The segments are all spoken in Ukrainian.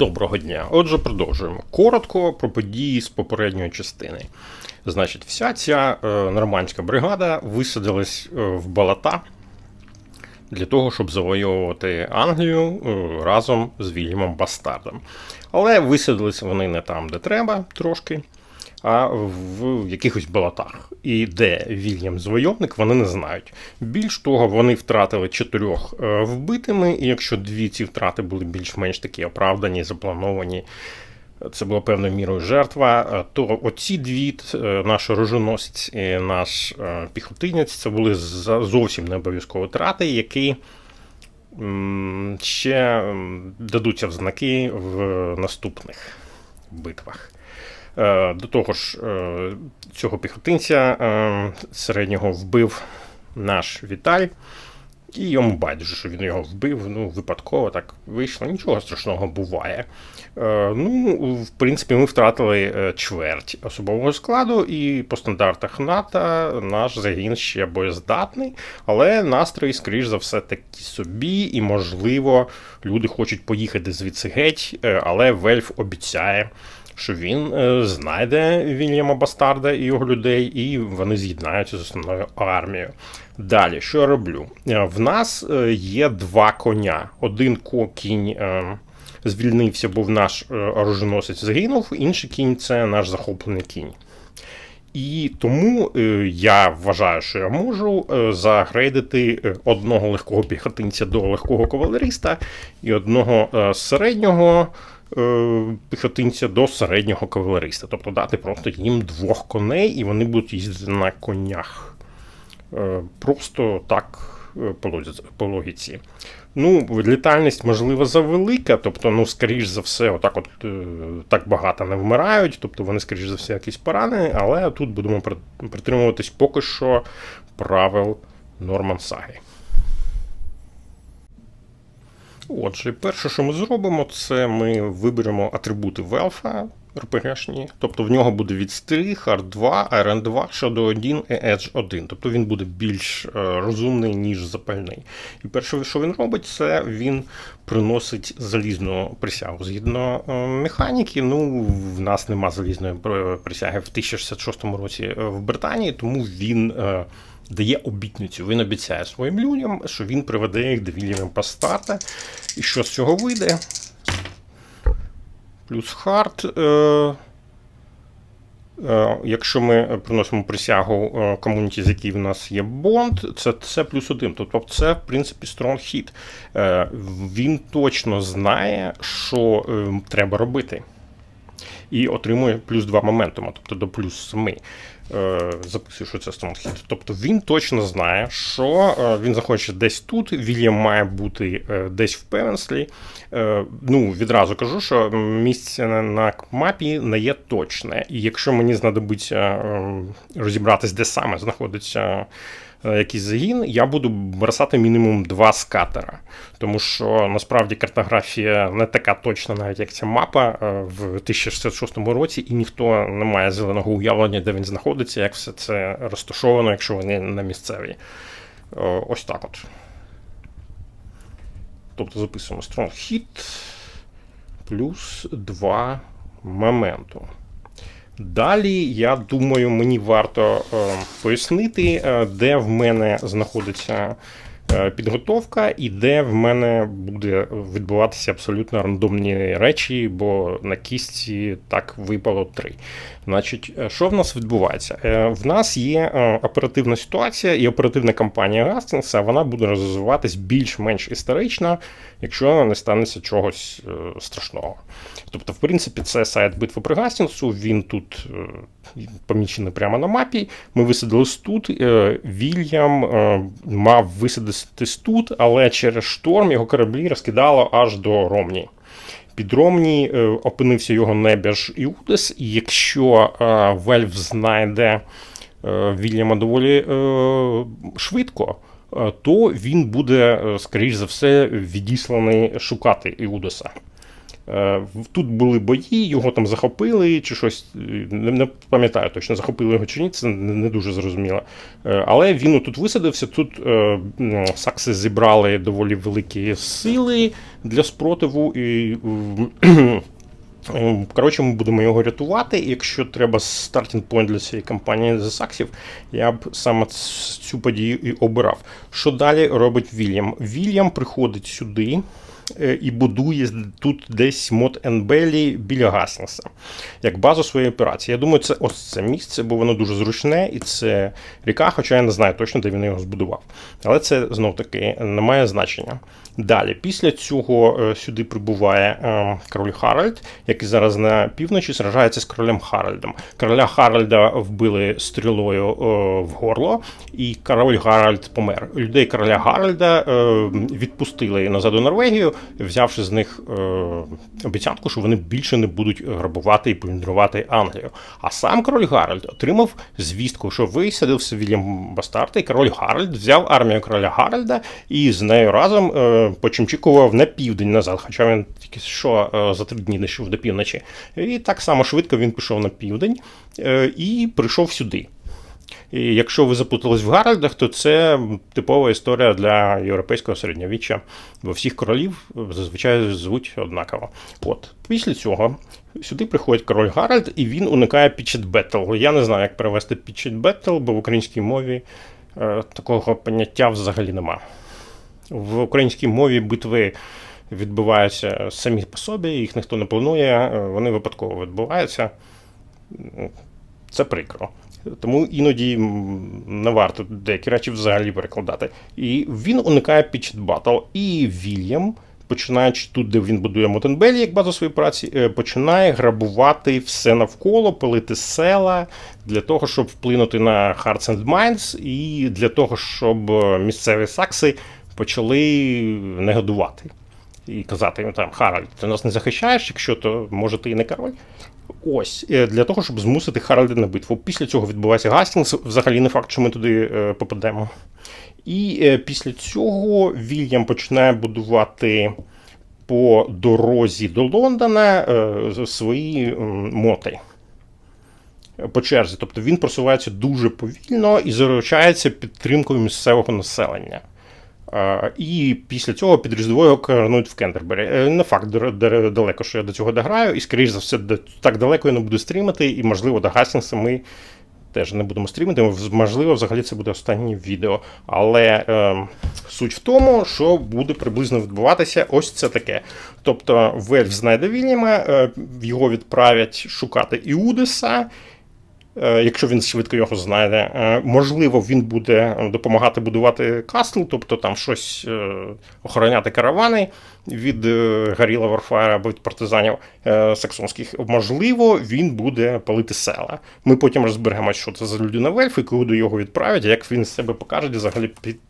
Доброго дня. Отже, продовжуємо. Коротко про події з попередньої частини. Значить, вся ця е, нормандська бригада висадилась е, в Балата для того, щоб завоювати Англію е, разом з Вільямом Бастардом. Але висадились вони не там, де треба, трошки, а в якихось балатах. І де Вільям Звойовник, вони не знають. Більш того, вони втратили чотирьох е, вбитими, і якщо дві ці втрати були більш-менш такі оправдані, заплановані. Це була певною мірою жертва. е, То оці дві, е, наш оружоносець і наш піхотинець, це були зовсім не обов'язкові трати, які ще дадуться в знаки в наступних битвах. Е, До того ж, е, цього піхотинця е, середнього вбив наш Віталь. І йому байдуже, що він його вбив. Ну, випадково так вийшло. Нічого страшного буває. Е, ну, в принципі, ми втратили е, чверть особового складу, і по стандартах НАТО наш загін ще боєздатний, але настрої, скоріш за все, такі собі, і, можливо, люди хочуть поїхати звідси геть, е, але Вельф обіцяє. Що він е, знайде Вільяма Бастарда і його людей, і вони з'єднаються з основною армією. Далі, що я роблю? Е, Нас е, є два коня. Один кінь е, звільнився, був наш е, оруженосець загинув, інший кінь це наш захоплений кінь. І тому я вважаю, що я можу загрейдити одного легкого піхотинця до легкого кавалериста і одного середнього піхотинця до середнього кавалериста. Тобто дати просто їм двох коней, і вони будуть їздити на конях. Просто так по логіці- Ну, літальність, можливо, завелика, тобто, ну, скоріш за все, отак от е, так багато не вмирають, тобто вони, скоріш за все, якісь поранені, але тут будемо притримуватись поки що правил Норман Саги. Отже, перше, що ми зробимо, це ми виберемо атрибути Велфа РПГшні, тобто в нього буде відстрій, Хард 2, RN 2, Shadow 1 і Edge 1. Тобто він буде більш е, розумний, ніж запальний. І перше, що він робить, це він приносить залізну присягу. Згідно е, механіки, ну в нас нема залізної присяги в 1066 році е, в Британії, тому він. Дає обітницю, він обіцяє своїм людям, що він приведе їх до Вільяма Бастарта. І що з цього вийде? Плюс хард. Е, е, якщо ми приносимо присягу е, комуніті, з якій в нас є бонд, це, це плюс один. Тобто це, в принципі, hit. Е, він точно знає, що треба робити. І отримує плюс 2 моментума, тобто до плюс 7. Е, записую, що це Hit. Тобто він точно знає, що е, він захоче десь тут, Вільям має бути е, десь в Певенслі. Ну, відразу кажу, що місце на, мапі не є точне. І якщо мені знадобиться е, розібратись, де саме знаходиться якийсь загін, я буду бросати мінімум два скатера. Тому що насправді картографія не така точна, навіть як ця мапа е, в 1066 році, і ніхто не має зеленого уявлення, де він знаходиться, як все це розташовано, якщо вони не місцеві. Е, Ось так от. Тобто записуємо Strong Hit плюс 2 моменту. Далі, я думаю, мені варто е, пояснити, е, де в мене знаходиться підготовка і де в мене буде відбуватися абсолютно рандомні речі, бо на кістці так випало три. Значить, е, що в нас відбувається? Е, В нас є е, оперативна ситуація і оперативна кампанія Гастингса, вона буде розвиватись більш-менш історично, якщо не станеться чогось е, страшного. Тобто, в принципі, це сайт битви при Гастінгсу, він тут помічений прямо на мапі. Ми висадились тут. е, Вільям е, мав висадитись тут, але через шторм його кораблі розкидало аж до Ромні. Під Ромні е, опинився його небіж Іудес, і якщо Вельф знайде Вільяма доволі швидко, то він буде, скоріш за все, відісланий шукати Іудеса. Е, Тут були бої, його там захопили чи щось. е, Не, пам'ятаю точно, захопили його чи ні, це не, дуже зрозуміло. Е, Але він тут висадився. Тут сакси зібрали доволі великі сили для спротиву. І Коротше, ми будемо його рятувати. Якщо треба стартінг point для цієї кампанії за саксів, я б саме цю подію і обирав. Що далі робить Вільям? Вільям приходить сюди. Е, І будує тут десь мод Енбелі біля Гаснеса, як базу своєї операції. Я думаю, це ось це місце, бо воно дуже зручне, і це ріка, хоча я не знаю точно, де він його збудував. Але це знов таки не має значення. Далі, після цього е, сюди прибуває е, король Харальд, який зараз на півночі сражається з королем Харальдом. Короля Харальда вбили стрілою е, в горло, і король Гаральд помер. Людей короля Гаральда е, відпустили назад у Норвегію, взявши з них е, обіцянку, що вони більше не будуть грабувати і плюндрувати Англію. А сам король Гаральд отримав звістку, що висадився Вільям Бастард, і король Гаральд взяв армію короля Гаральда і з нею разом е, почимчикував на південь назад, хоча він тільки що е, за три дні дійшов до півночі. І так само швидко він пішов на південь е, і прийшов сюди. І якщо ви запутались в Гаральдах, то це типова історія для європейського середньовіччя, бо всіх королів зазвичай звуть однаково. От після цього сюди приходить король Гаральд, і він уникає Pitched Battle. Я не знаю, як перевести Pitched Battle, бо в українській мові е, такого поняття взагалі нема. В українській мові битви відбуваються самі по собі, їх ніхто не планує, е, вони випадково відбуваються. Це прикро. Тому іноді не варто деякі речі взагалі перекладати. І він уникає Pitched Battle. І Вільям, починаючи тут, де він будує Мотенбелі, як базу своєї праці, е, починає грабувати все навколо, пилити села для того, щоб вплинути на Hearts and Minds, і для того, щоб е, місцеві сакси почали негодувати. І казати їм там Харальд, ти нас не захищаєш, якщо то може ти і не король. Ось е, для того, щоб змусити Харальда на битву. Після цього відбувається Гастінгс. Взагалі не факт, що ми туди е, попадемо. І е, після цього Вільям починає будувати по дорозі до Лондона свої моти. По черзі, тобто він просувається дуже повільно і заручається підтримкою місцевого населення. І після цього під Різдво його коронують в Кентербері. Е, Не факт далеко, що я до цього дограю, і, скоріш за все, так далеко я не буду стрімити, і, можливо, до Гастінгса ми теж не будемо стрімити. Можливо, взагалі це буде останнє відео. Але е, суть в тому, що буде приблизно відбуватися ось це таке. Тобто, Вельф знайде Вільяма, е, його відправлять шукати Іудиса. Е, Якщо він швидко його знайде, Е, можливо, він буде допомагати будувати кастл, тобто там щось е, охороняти каравани від Гаріла Варфара або від партизанів саксонських. Можливо, він буде палити села. Ми потім розберемося, що це за людина Вельф і куди його відправять, як він себе покаже взагалі під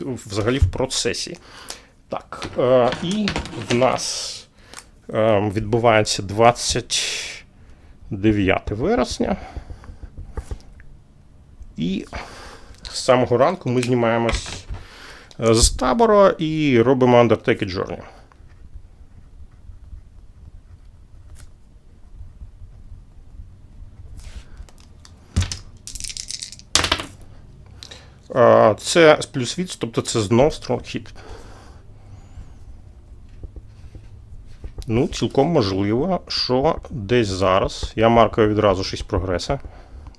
взагалі в процесі. Так, і в нас відбувається 29 вересня. І з самого ранку ми знімаємось е, з табору і робимо Undertake Journey. Це плюс від, тобто це знов Hit. Ну, цілком можливо, що десь зараз. Я маркаю відразу 6 прогреса,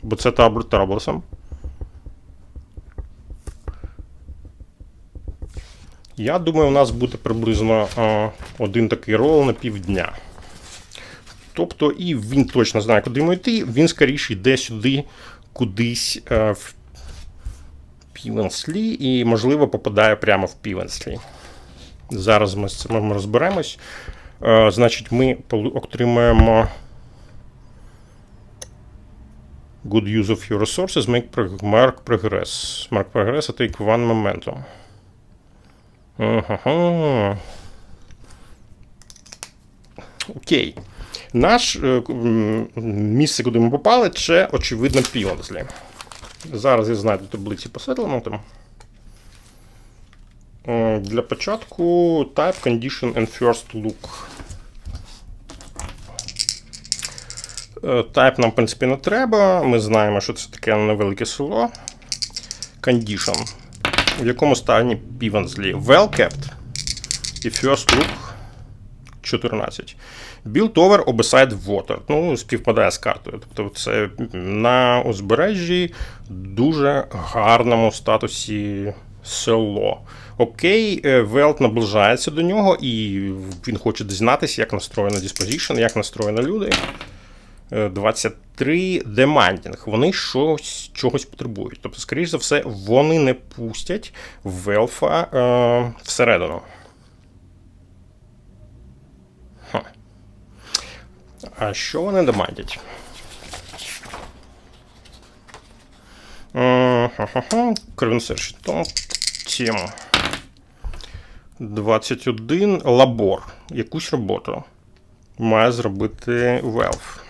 бо це табло таблосом. Я думаю, у нас буде приблизно е, один такий рол на півдня. Тобто, і він точно знає, куди йому йти, він скоріше йде сюди кудись е, в Півенслі і, можливо, попадає прямо в Півенслі. Зараз ми з цим розберемось. Е, значить, ми отримаємо Good use of your resources, make mark progress. Mark progress, take one momentum. Ага. Окей. Наш е, місце, куди ми попали, це, очевидно, Півонслі. Зараз я знайду таблиці по сетленментам. Е, Для початку type, condition and first look. Е, Тайп нам, в принципі, не треба. Ми знаємо, що це таке невелике село. Condition. В якому стані Півенслі? Well kept. І first look 14. Build over beside water. Ну, співпадає з картою. Тобто це на узбережжі дуже гарному статусі село. Окей, Велт наближається до нього, і він хоче дізнатися, як настроєно Disposition, як настроєно люди. Е, 23 демандінг. Вони щось, чогось потребують. Тобто, скоріш за все, вони не пустять Велфа е, всередину. Хм. А що вони демандять? Кровенсер Том. Тему. 21. Лабор. Якусь роботу має зробити Valve.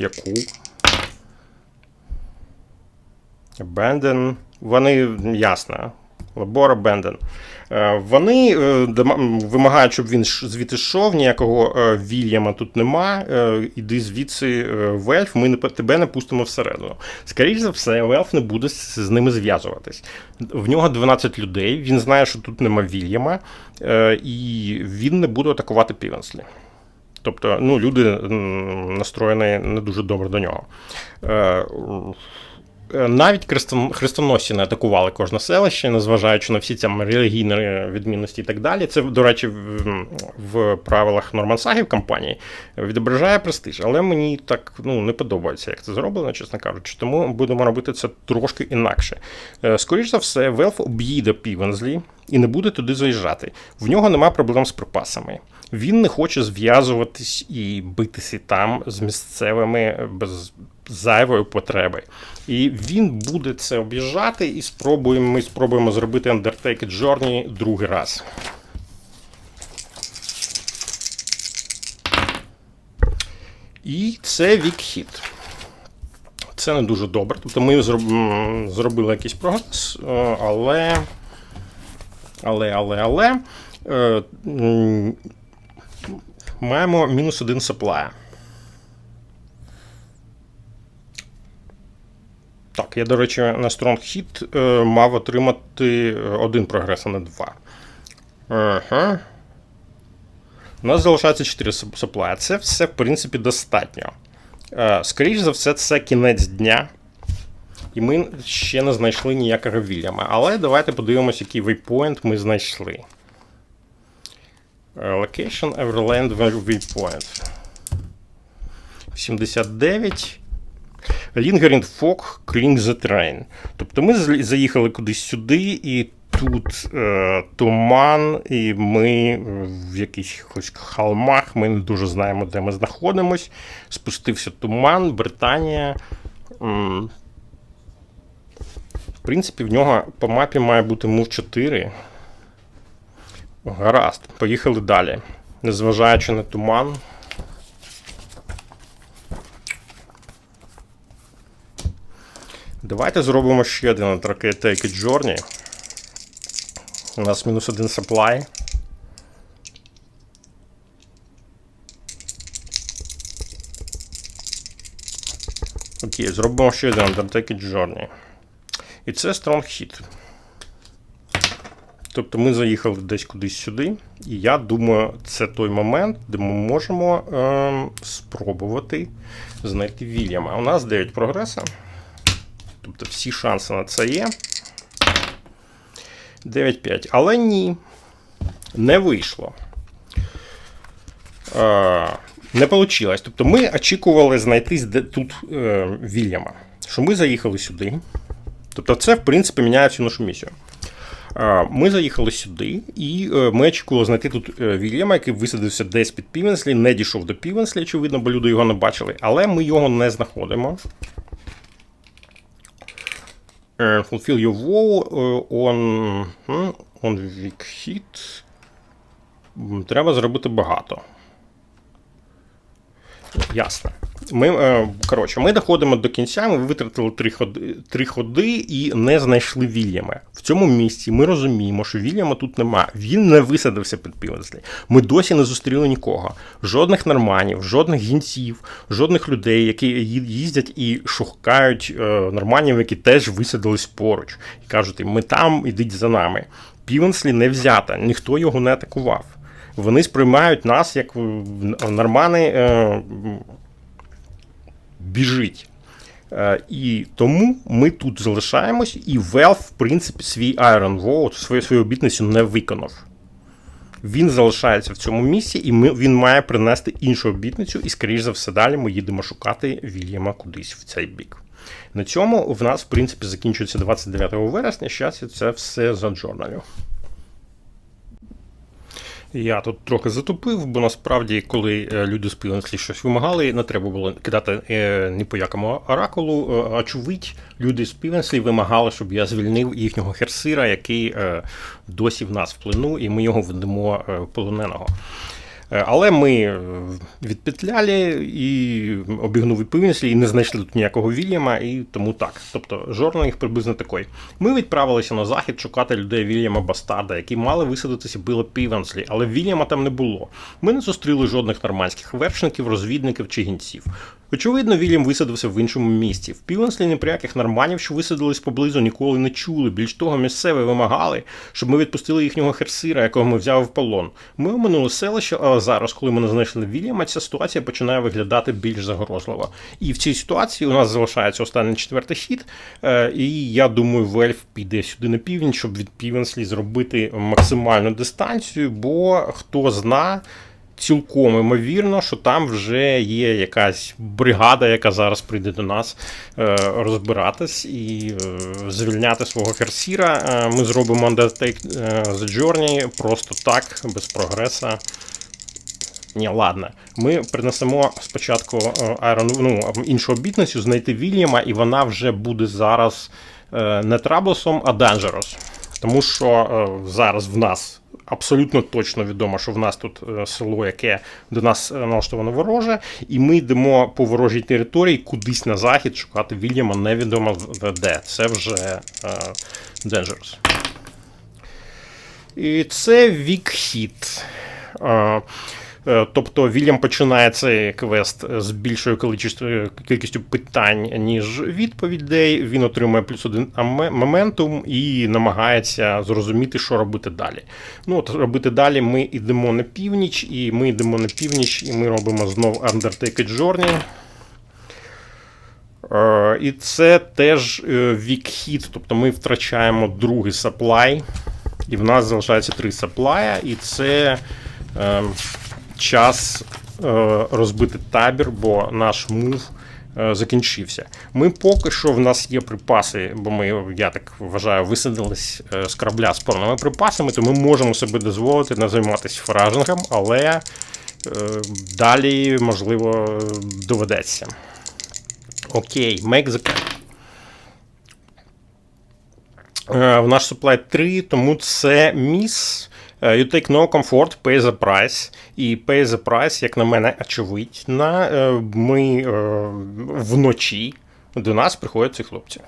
Яку? Abandon. Вони ясно. Лабор Abandon. Е, Вони е, вимагають, щоб він звідти йшов, ніякого е, Вільяма тут нема. Іди звідси, Вельф, ми не, тебе не пустимо всередину. Скоріше за все, Вельф не буде з, ними зв'язуватись. В нього 12 людей, він знає, що тут нема Вільяма, і він не буде атакувати Півенслі. Тобто, ну, люди настроєні не дуже добре до нього. Е, е, Навіть хрестоносці не атакували кожне селище, незважаючи на всі ці релігійні відмінності і так далі. Це, до речі, в, в правилах Нормансагів компанії відображає престиж, але мені так ну, не подобається, як це зроблено, чесно кажучи. Тому будемо робити це трошки інакше. Е, Скоріше за все, Велф об'їде Півензлі і не буде туди заїжджати. В нього нема проблем з припасами. Він не хоче зв'язуватись і битися там з місцевими без зайвої потреби. І він буде це об'їжджати, і спробуємо, ми спробуємо зробити Undertake Journey другий раз. І це вік-хіт. Це не дуже добре. Тобто ми зроб- зробили якийсь прогрес, е, але. Але, але, але. Маємо мінус один саплая. Так, я, до речі, на Strong Hit е, мав отримати е, один прогрес, а не два. Ага. У нас залишається 4 сап- саплая. Це все, в принципі, достатньо. Е, скоріш за все, це кінець дня. І ми ще не знайшли ніякого Вільяма. Але давайте подивимося, який вейпоінт ми знайшли. Е, Location Everland Waypoint. 79. Lingering Fog Cling the Train. Тобто ми заїхали кудись сюди, і тут е, туман, і ми в якихось холмах, ми не дуже знаємо, де ми знаходимось. Спустився туман, Британія. В принципі, в нього по мапі має бути мув 4. Гаразд, поїхали далі. Незважаючи на туман. Давайте зробимо ще один Take It Journey. У нас мінус один supply. Окей, зробимо ще один Undertake Journey. І це Strong Hit. Тобто ми заїхали десь кудись сюди, і я думаю, це той момент, де ми можемо ем, спробувати знайти Вільяма. У нас 9 прогреса. Тобто всі шанси на це є. 9-5. Але ні. Не вийшло. Е, не вийшло. Тобто ми очікували знайти тут е, Вільяма. Що ми заїхали сюди. Тобто, це, в принципі, міняє всю нашу місію. Ми заїхали сюди, і е, ми очікували знайти тут е, Вільяма, який висадився десь під Півенслі, не дійшов до Півенслі, очевидно, бо люди його не бачили, але ми його не знаходимо. Е, Fulfill your е, on, on weak hit. Треба зробити багато. Ясно. Ми, е, коротше, ми доходимо до кінця, ми витратили три ходи, три ходи і не знайшли Вільяма. В цьому місці ми розуміємо, що Вільяма тут нема. Він не висадився під Півенслі. Ми досі не зустріли нікого. Жодних норманів, жодних гінців, жодних людей, які їздять і шукають е, норманів, які теж висадились поруч. І кажуть, ми там, ідіть за нами. Півенслі не взята, ніхто його не атакував. Вони сприймають нас як нормани. Біжить. Е, і тому ми тут залишаємось, і Valve, в принципі, свій Iron Vault, свою свою обітницю не виконав. Він залишається в цьому місці, і ми, він має принести іншу обітницю, і, скоріш за все, далі ми їдемо шукати Вільяма кудись в цей бік. На цьому в нас, в принципі, закінчується 29 вересня. Зараз я це все заджорналю. Я тут трохи затупив, бо насправді, коли е, люди з Півенслі щось вимагали, не треба було кидати е, ні по якому оракулу. Е, очевидь, люди з Півенслі вимагали, щоб я звільнив їхнього херсира, який досі в нас в плену, і ми його ведемо полоненого. Е, але ми е, відпетляли і обігнули Півнеслі, і не знайшли тут ніякого Вільяма, і тому так. Тобто жорна їх приблизно такий. Ми відправилися на захід шукати людей Вільяма Бастарда, які мали висадитися біля Півенслі, але Вільяма там не було. Ми не зустріли жодних нормандських вершників, розвідників чи гінців. Очевидно, Вільям висадився в іншому місці. В Півенслі ні норманів, що висадились поблизу, ніколи не чули. Більш того, місцеві вимагали, щоб ми відпустили їхнього херсира, якого ми взяли в полон. Ми оминули селище, але зараз, коли ми не знайшли Вільяма, ця ситуація починає виглядати більш загрозливо. І в цій ситуації у нас залишається останній четвертий хід. Е, і я думаю, Вельф піде сюди на північ, щоб від Півенслі зробити максимальну дистанцію, бо хто знає цілком імовірно, що там вже є якась бригада, яка зараз прийде до нас е, розбиратись і е, звільняти свого херсіра. Е, ми зробимо Undertake the Journey просто так, без прогреса. Ні, ладно, ми принесемо спочатку Iron, ну, іншу обітницю, знайти Вільяма, і вона вже буде зараз не Траблосом, а Dangerous. Тому що зараз в нас абсолютно точно відомо, що в нас тут е, село, яке до нас е, налаштовано вороже, і ми йдемо по ворожій території кудись на захід шукати Вільяма, невідомо де. Це вже uh, Dangerous. І це вік-хіт. Uh, тобто Вільям починає цей квест з більшою кількістю питань, ніж відповідей. Він отримує плюс один моментум і намагається зрозуміти, що робити далі. Ну от Робити далі ми йдемо на північ, і ми йдемо на північ, і ми робимо знову Undertake Journey. Е, і це теж вік-хіт, тобто ми втрачаємо другий саплай, і в нас залишається три саплая, і це. Час е, розбити табір, бо наш мув е, закінчився. Ми поки що в нас є припаси, бо ми, я так вважаю, висадились е, з корабля з повними припасами, то ми можемо себе дозволити не займатися фражингом, але далі, можливо, доведеться. Окей, make the В наш supply 3, тому це міс. Е, you take no comfort, pay the price. І pay the price, як на мене, очевидно. Е, ми е, вночі до нас приходять ці хлопці.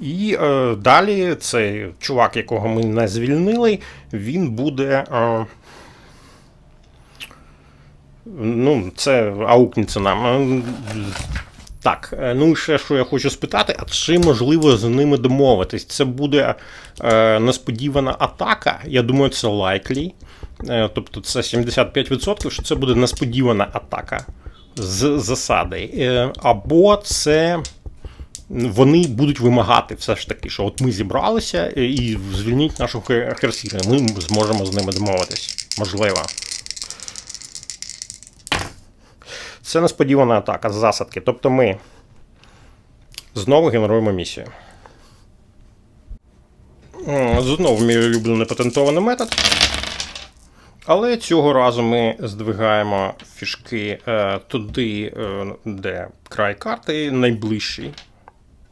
І далі цей чувак, якого ми не звільнили, він буде. Ну, це аукнеться нам. Так, е, ну і ще що я хочу спитати, а чи можливо з ними домовитись? Це буде е, несподівана атака. Я думаю, це likely. Е, тобто це 75%, що це буде несподівана атака з засади. Е, або це. Вони будуть вимагати все ж таки, що от ми зібралися і звільніть нашого херсіра. Ми зможемо з ними домовитись. Можливо. Це несподівана атака з засадки. Тобто ми знову генеруємо місію. Знову мій улюблений патентований метод. Але цього разу ми здвигаємо фішки е, туди, е, де край карти найближчий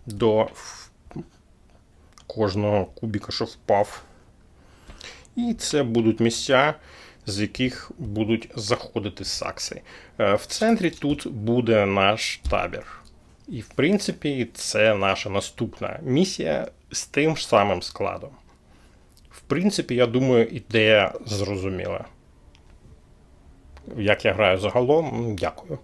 до кожного кубіка, що впав. І це будуть місця, з яких будуть заходити сакси. Е, В центрі тут буде наш табір. І, в принципі, це наша наступна місія з тим ж самим складом. В принципі, я думаю, ідея зрозуміла. Як я граю загалом, дякую.